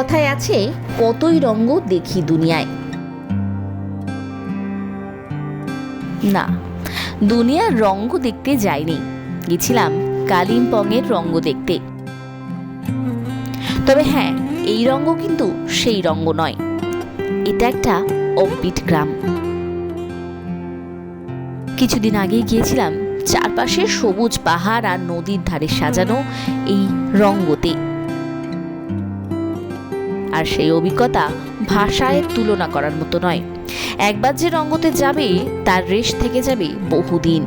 কথায় আছে, কতই রঙ্গ দেখি দুনিয়ায়। না, দুনিয়ার রঙ্গ দেখতে যাইনি। গেছিলাম কালিম্পংয়ের রঙ্গ দেখতে। তবে হ্যাঁ এই রঙ্গ কিন্তু সেই রঙ্গ নয়। এটা একটা অফবিট গ্রাম। কিছুদিন আগেই গিয়েছিলাম চারপাশে সবুজ পাহাড় আর নদীর ধারে সাজানো এই রঙ্গতে। আর সেই অভিজ্ঞতা ভাষায় তুলনা করার মতো নয়। একবার যে রঙ্গতে যাবে তার রেশ থেকে যাবে বহুদিন।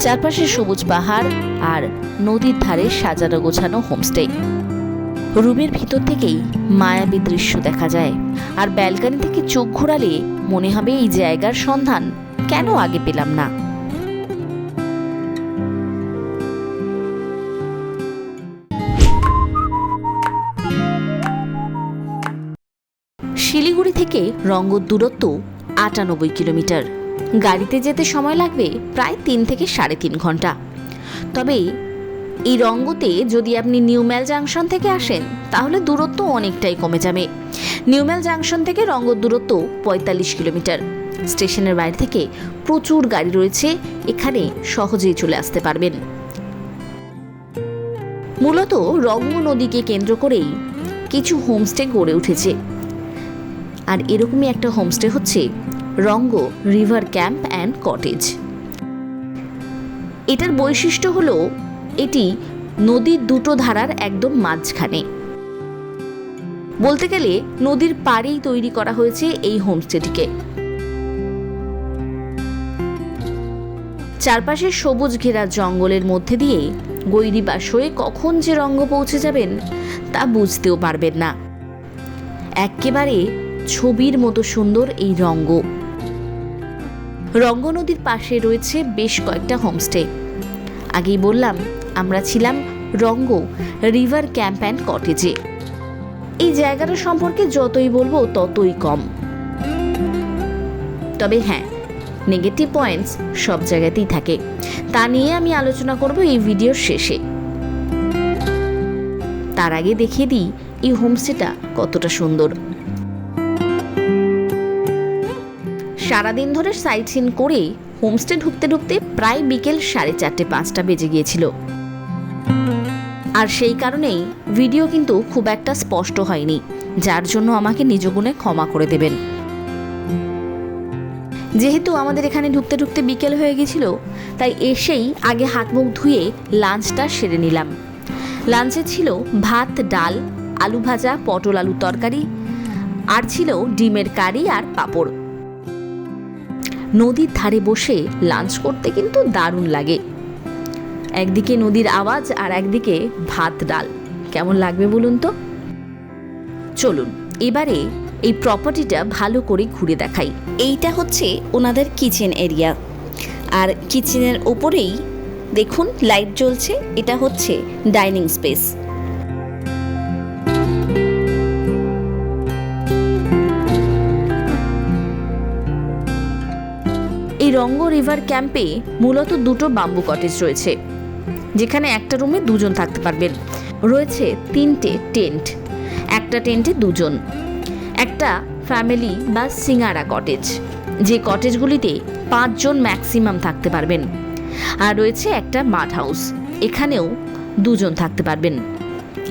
চারপাশে সবুজ পাহাড় আর নদীর ধারে সাজানো গোছানো হোমস্টে। রুমের ভিতর থেকেই মায়াবী দৃশ্য দেখা যায়। আর ব্যালকানি থেকে চোখ ঘোরালে মনে হবে এই জায়গার সন্ধান কেন আগে পেলাম না। শিলিগুড়ি থেকে রঙ্গর দূরত্ব আটানব্বই কিলোমিটার। গাড়িতে যেতে সময় লাগবে প্রায় তিন থেকে সাড়ে তিন ঘণ্টা। তবে এই রঙ্গতে যদি আপনি নিউম্যাল জাংশন থেকে আসেন, তাহলে দূরত্ব অনেকটাই কমে যাবে। নিউম্যাল জাংশন থেকে রঙ্গর দূরত্ব পঁয়তাল্লিশ কিলোমিটার। স্টেশনের বাইরে থেকে প্রচুর গাড়ি রয়েছে, এখানে সহজেই চলে আসতে পারবেন। মূলত রঙ্গ নদীকে কেন্দ্র করেই কিছু হোমস্টে গড়ে উঠেছে। আর এরকমই একটা হোমস্টে হচ্ছে রঙ্গ, রিভার ক্যাম্প অ্যান্ড কটেজ। এটার বৈশিষ্ট্য হলো এটি নদীর দুটো ধারার একদম মাঝখানে। বলতে গেলে নদীর পাড়েই তৈরি করা হয়েছে এই হোমস্টেটিকে। চারপাশে সবুজ ঘেরা জঙ্গলের মধ্যে দিয়ে গৈরিবাস হয়ে কখন যে রঙ্গ পৌঁছে যাবেন তা বুঝতেও পারবেন না। একেবারে ছবির মতো সুন্দর এই রঙ্গ। রঙ্গ নদীর পাশে রয়েছে বেশ কয়েকটা হোমস্টে। আগেই বললাম, আমরা ছিলাম রঙ্গ, রিভার ক্যাম্প অ্যান্ড কটেজে। এই জায়গাটা সম্পর্কে যতই বলব, ততই কম। তবে হ্যাঁ নেগেটিভ পয়েন্টস সব জায়গাতেই থাকে। তা নিয়ে আমি আলোচনা করব এই ভিডিওর শেষে। তার আগে দেখিয়ে দিই এই হোমস্টেটা কতটা সুন্দর। সারাদিন ধরে সাইট সিন করে হোমস্টে ঢুকতে ঢুকতে প্রায় বিকেল সাড়ে চারটে পাঁচটা বেজে গিয়েছিল। আর সেই কারণেই ভিডিও কিন্তু খুব একটা স্পষ্ট হয়নি, যার জন্য আমাকে নিজগুণে ক্ষমা করে দেবেন। যেহেতু আমাদের এখানে ঢুকতে ঢুকতে বিকেল হয়ে গেছিল তাই এসেই আগে হাত মুখ ধুয়ে লাঞ্চটা সেরে নিলাম। লাঞ্চে ছিল ভাত, ডাল, আলু ভাজা, পটল আলু তরকারি, আর ছিল ডিমের কারি আর পাঁপড়। নদীর ধারে বসে লাঞ্চ করতে কিন্তু দারুণ লাগে। একদিকে নদীর আওয়াজ আর একদিকে ভাত ডাল। কেমন লাগবে বলুন তো? চলুন, এবারে এই প্রপার্টিটা ভালো করে ঘুরে দেখাই। এইটা হচ্ছে ওনাদের কিচেন এরিয়া আর কিচেনের ওপরেই দেখুন লাইট জ্বলছে। এটা হচ্ছে ডাইনিং স্পেস এই রিভার ক্যাম্পে মূলত দুটো বাম্বু কটেজ রয়েছে, যেখানে একটা রুমে দুজন থাকতে পারবেন। রয়েছে তিনটে টেন্ট, একটা টেন্টে দুজন, একটা ফ্যামিলি বা সিঙ্গারা কটেজ, যে কটেজগুলিতে পাঁচজন ম্যাক্সিমাম থাকতে পারবেন। আর রয়েছে একটা মাঠ হাউস, এখানেও দুজন থাকতে পারবেন।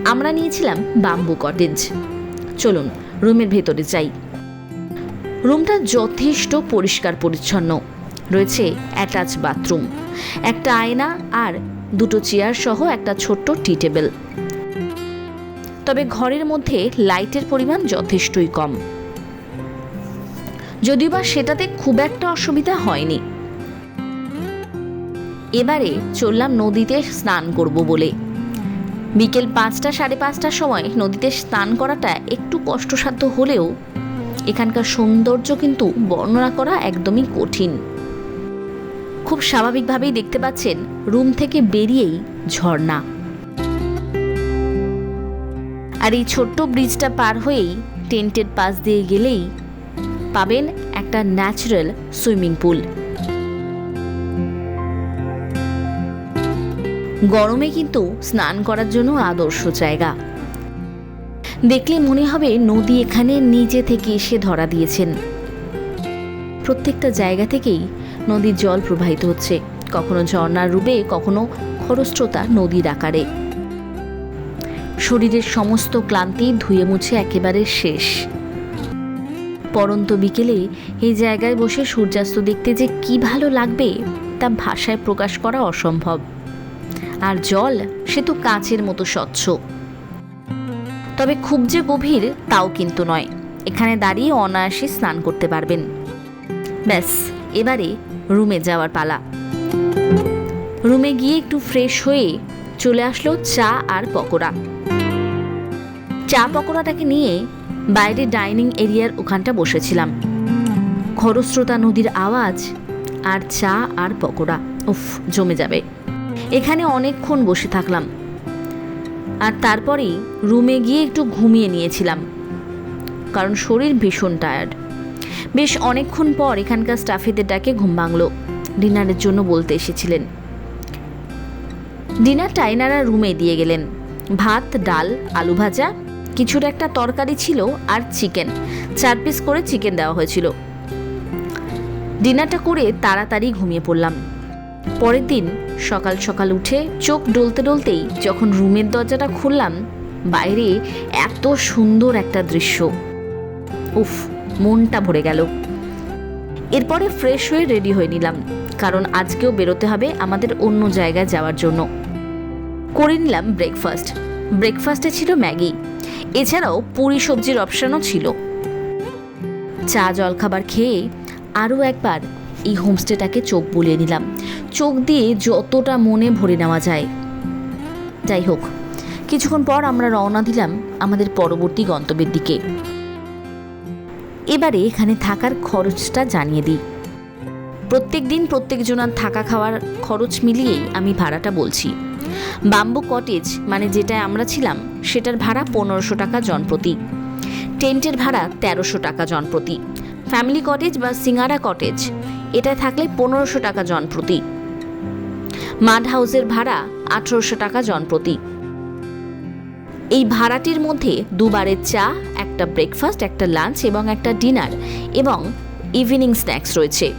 আমরা নিয়েছিলাম বাম্বু কটেজ। চলুন, রুমের ভেতরে যাই। রুমটা যথেষ্ট পরিষ্কার পরিচ্ছন্ন। রয়েছে অ্যাটাচ বাথরুম, একটা আয়না আর দুটো চেয়ার সহ একটা ছোট্ট টি টেবিল। তবে ঘরের মধ্যে লাইটের পরিমাণ যথেষ্টই কম। যদিও বা সেটাতে খুব একটা অসুবিধা হয়নি। এবারে চললাম নদীতে স্নান করব বলে। বিকেল পাঁচটা সাড়ে পাঁচটার সময় নদীতে স্নান করাটা একটু কষ্টসাধ্য হলেও এখানকার সৌন্দর্য কিন্তু বর্ণনা করা একদমই কঠিন। খুব স্বাভাবিকভাবেই দেখতে পাচ্ছেন রুম থেকে বেরিয়েই ঝর্ণা। আর এই ছোট্ট ব্রিজটা পার হয়েই টেন্টের পাশ দিয়ে গেলেই পাবেন একটা ন্যাচারাল সুইমিং পুল। গরমে কিন্তু স্নান করার জন্য আদর্শ জায়গা। দেখলে মনে হবে নদী এখানে নিজে থেকে এসে ধরা দিয়েছেন। প্রত্যেকটা জায়গা থেকেই নদীর জল প্রবাহিত হচ্ছে। কখনো ঝর্ণার রূপে, কখনো খরস্রোতা নদীর আকারে। শরীরের সমস্ত ক্লান্তি ধুয়ে মুছে একেবারে শেষ। পরন্ত বিকেলে এই জায়গায় বসে সূর্যাস্ত দেখতে যে কি ভালো লাগবে, তা ভাষায় প্রকাশ করা অসম্ভব। আর জল, সে তো কাঁচের মতো স্বচ্ছ। তবে খুব যে গভীর, তাও কিন্তু নয়। এখানে দাঁড়িয়ে অনায়াসে স্নান করতে পারবেন। ব্যাস, এবারে রুমে যাওয়ার পালা। রুমে গিয়ে একটু ফ্রেশ হয়ে চলে আসলো চা আর পকোড়া। চা পকোড়াটাকে নিয়ে বাইরে ডাইনিং এরিয়ার ওখানটা বসেছিলাম। খরস্রোতা নদীর আওয়াজ আর চা আর পকোড়া, উফ, জমে যাবে। এখানে অনেকক্ষণ বসে থাকলাম। আর তারপরেই রুমে গিয়ে একটু ঘুমিয়ে নিয়েছিলাম। কারণ শরীর ভীষণ টায়ার্ড বেশ অনেকক্ষণ পর এখানকার স্টাফেদের ডাকে ঘুম ভাঙল। ডিনারের জন্য বলতে এসেছিলেন। ডিনারটা এনারা রুমে দিয়ে গেলেন। ভাত, ডাল, আলু ভাজা কিছুর একটা তরকারি ছিল আর চিকেন। চার পিস করে চিকেন দেওয়া হয়েছিল। ডিনারটা করে তাড়াতাড়ি ঘুমিয়ে পড়লাম। পরের দিন সকাল সকাল উঠে চোখ ডলতে ডলতেই যখন রুমের দরজাটা খুললাম, বাইরে এত সুন্দর একটা দৃশ্য। উফ মনটা ভরে গেল। এরপরে ফ্রেশ হয়ে রেডি হয়ে নিলাম, কারণ আজকেও বেরোতে হবে আমাদের অন্য জায়গায় যাওয়ার জন্য। করে নিলাম ব্রেকফাস্ট ব্রেকফাস্টে ছিল ম্যাগি। এছাড়াও পুরি সবজির অপশানও ছিল। চা জলখাবার খেয়ে আরও একবার এই হোমস্টেটাকে চোখ বুলিয়ে নিলাম। চোখ দিয়ে যতটা মনে ভরে নেওয়া যায়। যাই হোক, কিছুক্ষণ পর আমরা রওনা দিলাম আমাদের পরবর্তী গন্তব্যের দিকে। এবারে এখানে থাকার খরচটা জানিয়ে দিই। প্রত্যেক দিন প্রত্যেকজনার থাকা খাওয়ার খরচ মিলিয়েই আমি ভাড়াটা বলছি। বাম্বু কটেজ মানে যেটায় আমরা ছিলাম, সেটার ভাড়া পনেরোশো টাকা জনপ্রতি। টেন্টের ভাড়া তেরোশো টাকা জনপ্রতি। ফ্যামিলি কটেজ বা সিঙ্গারা কটেজ এটা থাকলে পনেরোশো টাকা জনপ্রতি। মাড হাউসের ভাড়া আঠেরোশো টাকা জনপ্রতি। এই ভাড়াটির মধ্যে দুবারের চা, একটা ব্রেকফাস্ট একটা লাঞ্চ এবং একটা ডিনার এবং ইভিনিং স্ন্যাক্স রয়েছে।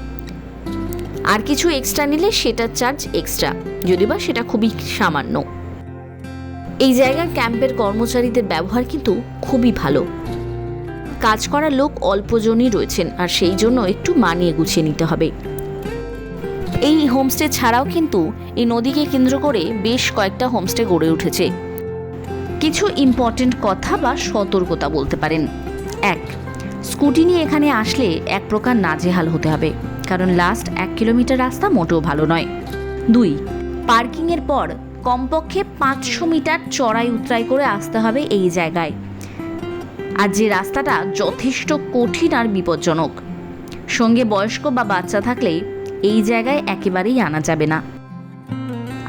আর কিছু এক্সট্রা নিলে সেটার চার্জ এক্সট্রা যদি বা সেটা খুবই সামান্য। এই জায়গার ক্যাম্পের কর্মচারীদের ব্যবহার কিন্তু খুবই ভালো। কাজ করা লোক অল্পজনই রয়েছেন, আর সেই জন্য একটু মানিয়ে গুছিয়ে নিতে হবে। এই হোমস্টে ছাড়াও কিন্তু এই নদীকে কেন্দ্র করে বেশ কয়েকটা হোমস্টে গড়ে উঠেছে। কিছু ইম্পর্টেন্ট কথা বা সতর্কতা বলতে পারেন। এক, স্কুটি নিয়ে এখানে আসলে এক প্রকার নাজেহাল হতে হবে, কারণ লাস্ট এক কিলোমিটার রাস্তা মোটেও ভালো নয়। দুই, পার্কিংয়ের পর কমপক্ষে পাঁচশো মিটার চড়াই উতরাই করে আসতে হবে এই জায়গায়। আর যে রাস্তাটা যথেষ্ট কঠিন আর বিপজ্জনক, সঙ্গে বয়স্ক বা বাচ্চা থাকলে এই জায়গায় একেবারেই আনা যাবে না।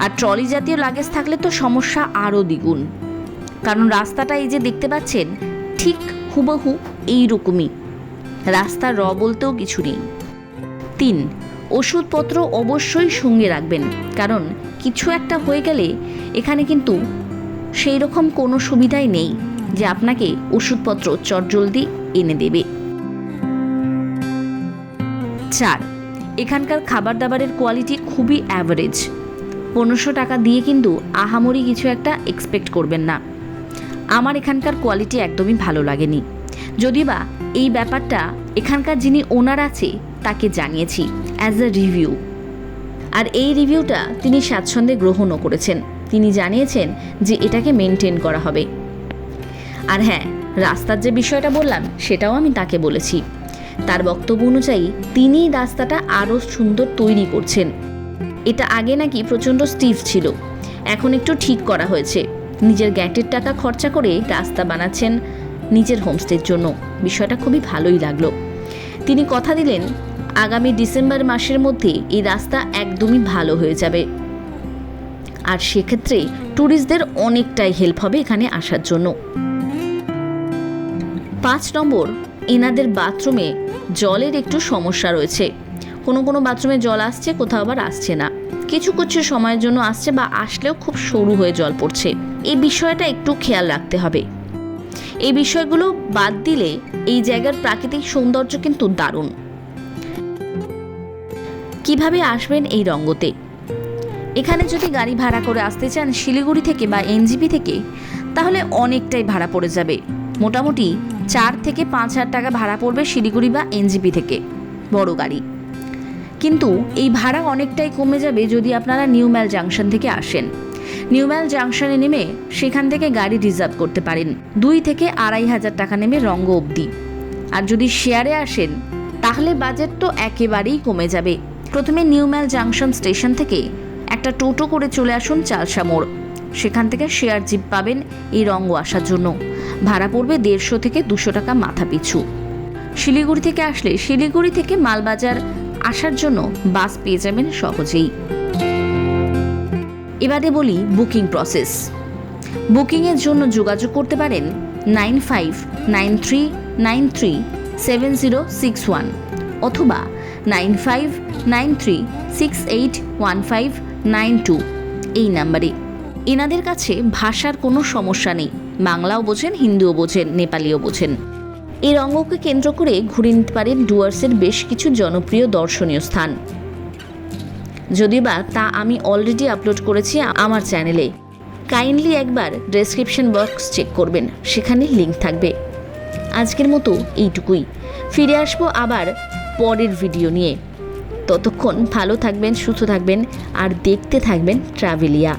আর ট্রলি জাতীয় লাগেজ থাকলে তো সমস্যা আরও দ্বিগুণ। কারণ রাস্তাটা এই যে দেখতে পাচ্ছেন, ঠিক হুবহু এইরকমই। রাস্তা র বলতেও কিছু নেই। তিন, ওষুধপত্র অবশ্যই সঙ্গে রাখবেন, কারণ কিছু একটা হয়ে গেলে এখানে কিন্তু সেই রকম কোনো সুবিধাই নেই যে আপনাকে ওষুধপত্র চটজলদি এনে দেবে। চার, এখানকার খাবার দাবারের কোয়ালিটি খুবই অ্যাভারেজ পনেরোশো টাকা দিয়ে কিন্তু আহামরি কিছু একটা এক্সপেক্ট করবেন না। আমার এখানকার কোয়ালিটি একদমই ভালো লাগেনি। যদি বা এই ব্যাপারটা এখানকার যিনি ওনার আছে, তাকে জানিয়েছি অ্যাজ আ রিভিউ আর এই রিভিউটা তিনি স্বাচ্ছন্দ্যে গ্রহণও করেছেন। তিনি জানিয়েছেন যে এটাকে মেনটেন করা হবে। আর হ্যাঁ রাস্তার যে বিষয়টা বললাম, সেটাও আমি তাকে বলেছি। তার বক্তব্য অনুযায়ী তিনিই রাস্তাটা আরও সুন্দর তৈরি করছেন। এটা আগে নাকি প্রচণ্ড স্টিফ ছিল। এখন একটু ঠিক করা হয়েছে। নিজের গ্যাটের টাকা খরচা করে রাস্তা বানাচ্ছেন নিজের হোমস্টের জন্য। বিষয়টা খুবই ভালোই লাগল। তিনি কথা দিলেন, আগামী ডিসেম্বর মাসের মধ্যে এই রাস্তা একদমই ভালো হয়ে যাবে। আর সেক্ষেত্রে ট্যুরিস্টদের অনেকটাই হেল্প হবে এখানে আসার জন্য। পাঁচ নম্বর, এনাদের বাথরুমে জলের একটু সমস্যা রয়েছে। কোনো কোনো বাথরুমে জল আসছে, কোথাও আবার আসছে না। কিছু কিছু সময়ের জন্য আসছে বা আসলেও খুব সরু হয়ে জল পড়ছে। এই বিষয়টা একটু খেয়াল রাখতে হবে। এই বিষয়গুলো বাদ দিলে এই জায়গার প্রাকৃতিক সৌন্দর্য কিন্তু দারুণ। কীভাবে আসবেন এই রঙ্গতে? এখানে যদি গাড়ি ভাড়া করে আসতে চান শিলিগুড়ি থেকে বা এনজিপি থেকে, তাহলে অনেকটাই ভাড়া পড়ে যাবে। মোটামুটি চার থেকে পাঁচ হাজার টাকা ভাড়া পড়বে শিলিগুড়ি বা এনজিপি থেকে, বড় গাড়ি। কিন্তু এই ভাড়া অনেকটাই কমে যাবে যদি আপনারা নিউম্যাল জাংশন থেকে আসেন। নিউম্যাল জাংশনে নেমে সেখান থেকে গাড়ি রিজার্ভ করতে পারেন। দুই থেকে আড়াই হাজার টাকা নেমে রঙ্গ অবধি। আর যদি শেয়ারে আসেন, তাহলে বাজেট তো একেবারেই কমে যাবে। প্রথমে নিউম্যাল জাংশন স্টেশন থেকে একটা টোটো করে চলে আসুন চালসা মোড়। সেখান থেকে শেয়ার জিপ পাবেন এই রঙ্গ আসার জন্য। ভাড়া পড়বে দেড়শো থেকে দুশো টাকা মাথা পিছু শিলিগুড়ি থেকে আসলে শিলিগুড়ি থেকে মালবাজার আসার জন্য বাস পেয়ে যাবেন সহজেই। এবারে বলি বুকিং প্রসেস। বুকিংয়ের জন্য যোগাযোগ করতে পারেন nine five nine three nine three seven zero six one অথবা nine five nine three six eight one five nine two এই নাম্বারে। এনাদের কাছে ভাষার কোনো সমস্যা নেই। বাংলাও বোঝেন, হিন্দিও বোঝেন, নেপালিও বোঝেন। এই রঙ্গকে কেন্দ্র করে ঘুরে নিতে পারেন ডুয়ার্সের বেশ কিছু জনপ্রিয় দর্শনীয় স্থান। যদিও বা তা আমি অলরেডি আপলোড করেছি আমার চ্যানেলে কাইন্ডলি একবার ডেসক্রিপশন বক্স চেক করবেন, সেখানে লিঙ্ক থাকবে। আজকের মতো এইটুকুই। ফিরে আসব আবার পরের ভিডিও নিয়ে। ততক্ষণ ভালো থাকবেন, সুস্থ থাকবেন, আর দেখতে থাকবেন ট্রাভেলিয়া।